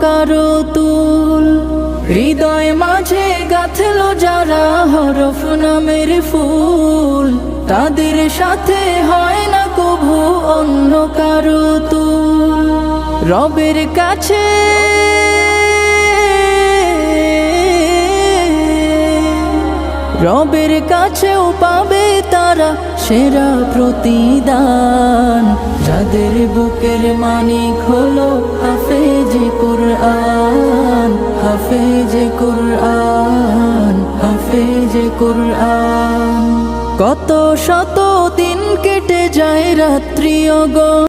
কারও তুল। হৃদয় মাঝে গাথল যারা হরফ নামের ফুল। তাদের সাথে হয় না কভু অন্য কারও তুল। রবের কাছে রবের কাছেও পাবে তারা সেরা প্রতিদান। যাদের বুকের মানিক হলো কত শত দিন কেটে যায় রাত্রি অগ।